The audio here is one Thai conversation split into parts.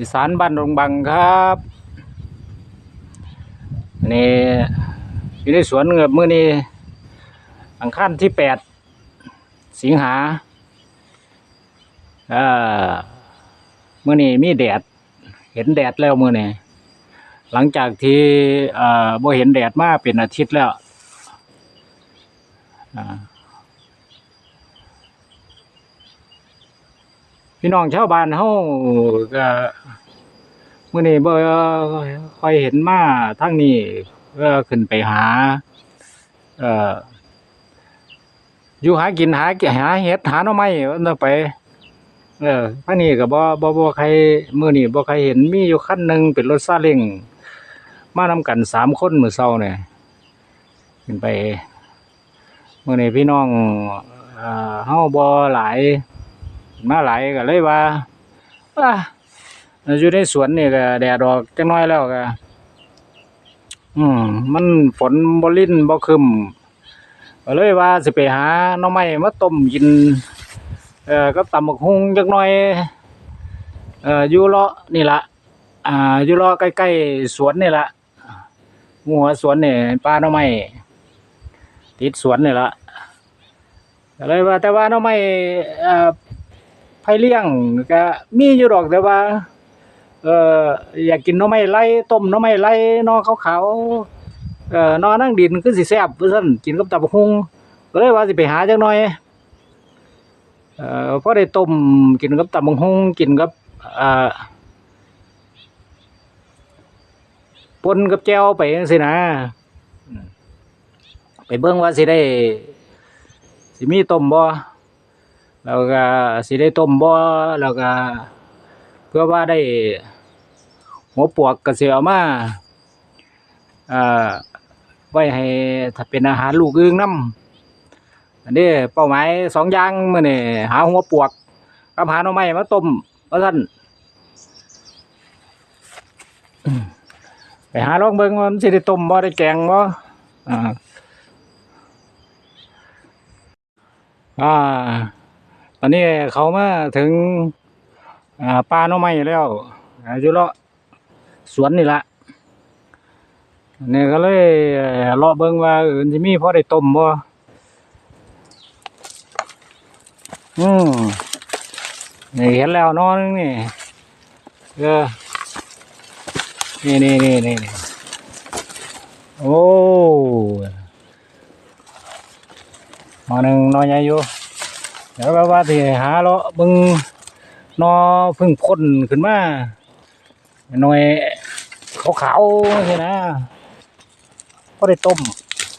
อีสานบ้านดงบังครับนี่อยู่ในสวนเงือบมือนี้อังคารที่แปดสิงหาเอ่อมื่อนี้มีแดด เห็นแดดแล้วมื่อนี้หลังจากที่เอ่อบ่เห็นแดดมาเป็นอาทิตย์แล้วอ่า พี่น้องชาวบ้านเฮาก็มื้อนี้บ่ค่อยเห็นมาทางนี้ก็ขึ้นไปหา เอ่อ อยู่หากินหาหาเห็ดหาหน่อไม้ว่าซั่นไป เออทางนี้ก็บ่บ่บ่ใครมื้อนี้บ่ใครเห็นมีอยู่คันหนึ่งเป็นรถซาเล้งมานํกันสามคนมื้อเช้าเนี่ยขึ้นไปมื้อนี้พี่น้องเอ่อเฮาบ่หลาย มาหลายก็เลยว่าว่าอยู่ในสวนนี่ก็แดดออกจังน้อยแล้วก็อืม มันฝนบ่ลิ้นบ่คึมก็เลยว่าสิไปหาน่อไม้มาต้มกิน เอ่อกับตำบักหุ่งจักหน่อย เอ่ออยู่เลาะนี่ละอ่าอยู่เลาะใกล้ๆสวนนี่ละหัวสวนนี่ป่าน่อไม้ติดสวนนี่ละก็เลยว่าแต่ว่าน่อไม้เอ่อ ไผเลี้ยงก็มีอยู่ดอกแต่ว่า เอออยากกินน่อไม้ไล่ต้มน่อไม้ไล่นอขาวๆเออนอนั่งดินคือสิแซ่บว่าซั่นกินกับตับหุงก็เลยว่าสิไปหาจักหน่อยเอ่อพอได้ต้มกินกับตับหุงกินกับอ่าปนกับแจวไปจังซี่นะ ไปเบิ่งว่าสิได้ สิมีต้มบ่ แล้วก็สิได้ต้มบ่แล้วก็เพื่อว่าได้หัวปวกก็สิเอามาอ่าไว้ให้ถ้าเป็นอาหารลูกอึ่งน้ำอันนี้เป้าหมายสองอย่างมื้อนี้หาหัวปวกกับหาหน่อไม้มาต้มว่าซั่นไปหาลองเบิ่งว่ามันสิได้ต้มบ่ได้แกงบ่อ่าอ่า ตอนนี้เขามาถึงป่าหน่อไม้แล้วอายู่เลาะสวนนี่ละเนี่ก็เลยเอ่อเลาะเบิ่งว่าเออสิมีพอได้ต้มบ่อืมนี่เห็นแล้วนอนนี่เออนี่นี่นี่นี่นี่โอ้มาหนึ่งนอนใหญ่อยู่ เดี๋ยวว่าว่าที่หาเลาะบึงนอพึ่งพ่นขึ้นมาหน่อยขาวๆนี่นะก็ได้ต้ม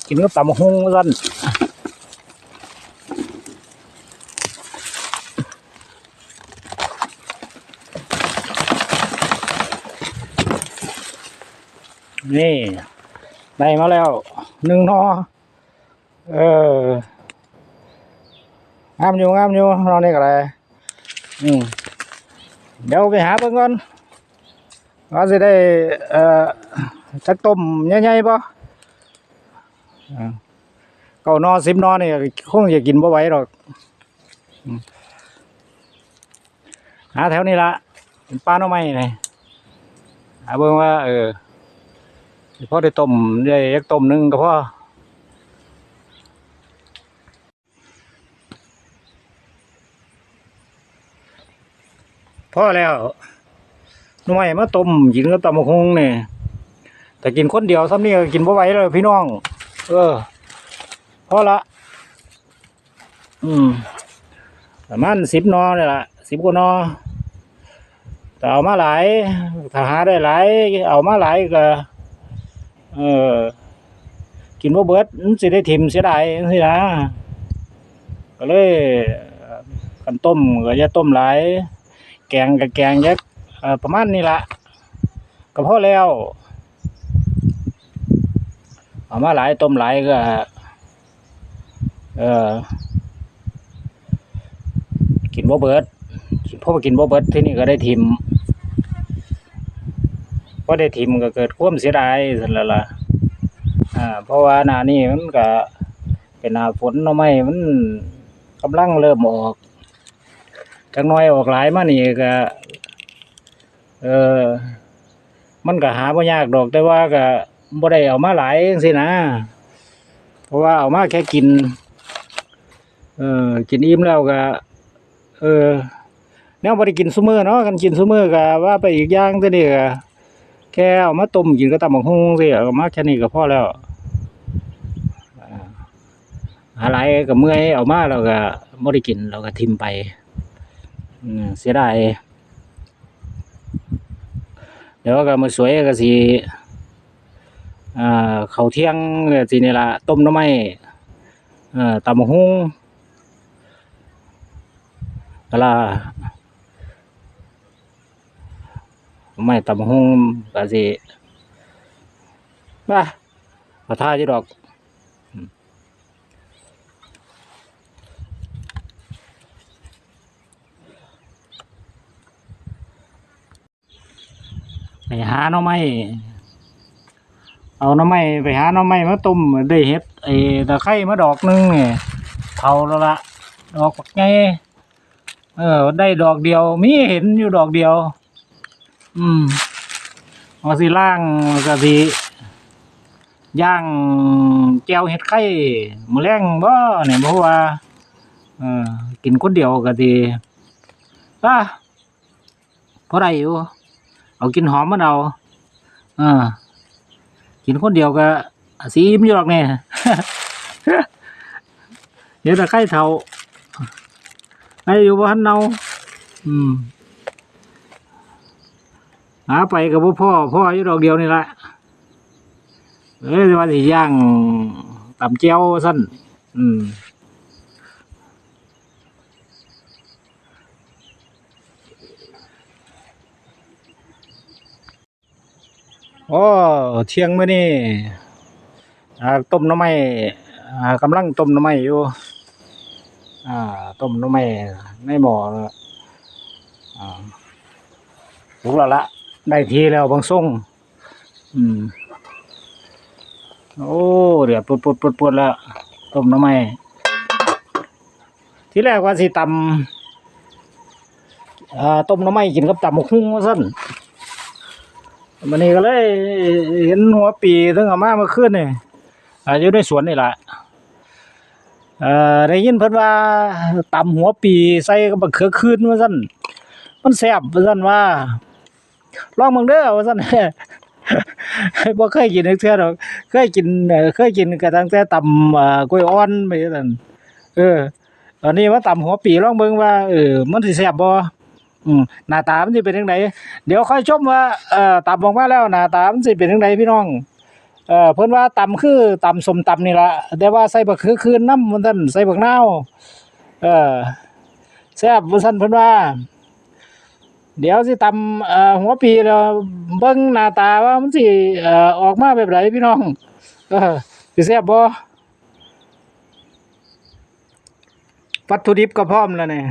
กินกับตำหงสั่นนี่ ได้มาแล้วหนึ่งนอเออ งามอยู่งามอยู่นอนนี่ก็ได้อืมเดี๋ยวไปหาเบิ่งก่อนว่าสิได้เอ่อจักต้มใหญ่ๆป่ะเก้านอสิบนอนี่คงจะกินบ่ไหวหรอกอืมหาแถวนี้ละเป็นป้าหน้อไม้นี่หาเบิ่งว่าเออสิพอได้ต้มได้ยักต้มหนึงก็พอ พอแล้วหน่วยมาต้มกินกับตำบักฮงเนี่ยแต่กินคนเดียวซ้ำนี่กินบ่ไหวเลยพี่น้อง เออพอละ อืมประมาณสิบนอเลยล่ะสิบกว่านอแต่เอามาหลายถ้าหาได้หลาย เอามาหลายก็เออกินบ่เบิดสิได้ถิ่มเสียดายจังซี่นะก็เลยกันต้มก็อย่าต้มหลาย แกงกับแกงยักเอ่อประมาณนี้ละก็พอแล้วเอามาหลายต้มหลายก็ เออกินบ่เบิดพราะว่ากินบ่เบิดที่นี่ก็ได้ทิมพอได้ทิมก็เกิดความเสียดายสันละละอ่าเพราะว่าหน้านี้มันก็เป็นหน้าฝนเนาะไม่มันกำลังเริ่มออก จักน้อยออกหลายมานี่ก็เออมันก็หาบ่ยากดอก แต่ว่าก็บ่ได้เอามาหลายจังซี่นะ เพราะว่าเอามาแค่กิน เออกินอิ่มแล้วก็ เออแนวบ่ได้กินซุมื้อเนาะกันกินซุมื้อก็ว่าไปอีกอย่างแต่นี่ก็แค่เอามาต้มกินก็ตำบักหุ่งสิเอามาแค่นี้ก็พอแล้วอ่าหาหลายก็เมื่อยเอามาแล้วก็บ่ได้กินเราก็ทิมไป เสียดายเดี๋ยวก็มาสวยก็สิอ่าข้าเที่ยงก็สินี่ละต้มน่อไม้ตำหุ่งกะลาไม่ตำหุ่งก็สิว่าขอท่าจิดอก ไปหาหน่อไม้เอาหน่อไม้ไปหาหน่อไม้มาต้มได้เฮ็ดไอ้ตะไคร้มาดอกนึงนี่เท่าแล้วละดอกปักไงเออ ได้ดอกเดียว มีเห็นอยู่ดอกเดียว อืมเอาสิล่างก็สิย่างแก้วเห็ดไข่มื้อแรงบ่เนี่ยเพราะว่าเออกินคนเดียวก็สิป่ะพอได้อยู่ เอากินหอมมันเอาเออกินคนเดียวก็สีอิ่มอยู่หรอกเนี่ยเดี๋ยวแต่ไข่เทาไอ้อยู่บ้านเนาอืมหาไปกับพ่อพ่ออยู่ดอกเดียวนี่แหละเอ้ยว่าสิย่างตำเจียวสั้นอืม โอ้เที่ยงเมื้อนี้อ่ต้มน้ำไม้อ่กำลังต้มน้ำไม้อยู่ต้มน้ำไม้ในหม้อลูกแล้วละ ได้ทีแล้วบางส่งอืมโอ้เดือดปุดปุดปุดปุดล้วต้มน้ำไม้ที่แรกว่าสิตำต้มน้ำไม้กินกับตำหมกหุ้งว่าซั่น มันนี่ก็เลย เห็นหัวปีถึงเอามาเมื่อคืนนี่อายู่ในสวนนี่แหละเอ่อได้ยินเพิ่นว่าตำหัวปีใส่กับเขือคืนว่าซั่นมันแซ่บว่าซั่นว่าลองเบิ่งเด้อว่าซั่นบ่เคยกินเทื่อดอกเคยกินเคยกินก็ตั้งแต่ตำเอ่อกล้วยอ่อนไปนั่นเออตอนนี้มาตำหัวปีลองเบิ่งว่าเออมันสิแซ่บบ่ อืมหน้าตามันสิเป็นจังไดเดี๋ยวค่อยชมว่าเอ่อตำออกมาแล้วหน้าตามันสิเป็นจังไดพี่น้องเอ่อเพิ่นว่าตำคือตำสมตำนี่ละแต่ว่าใส่บักคือคืนน้ำมันซั่นใส่บักนาวเออแซ่บว่าซั่นเพิ่นว่า เดี๋ยวสิตำเอ่อหัวปีแล้วเบิ่งหน้าตาว่ามันสิเอ่อออกมาแบบไหนพี่น้องเออสิแซ่บบ่วัตถุดิบก็พร้อมแล้วเนี่ย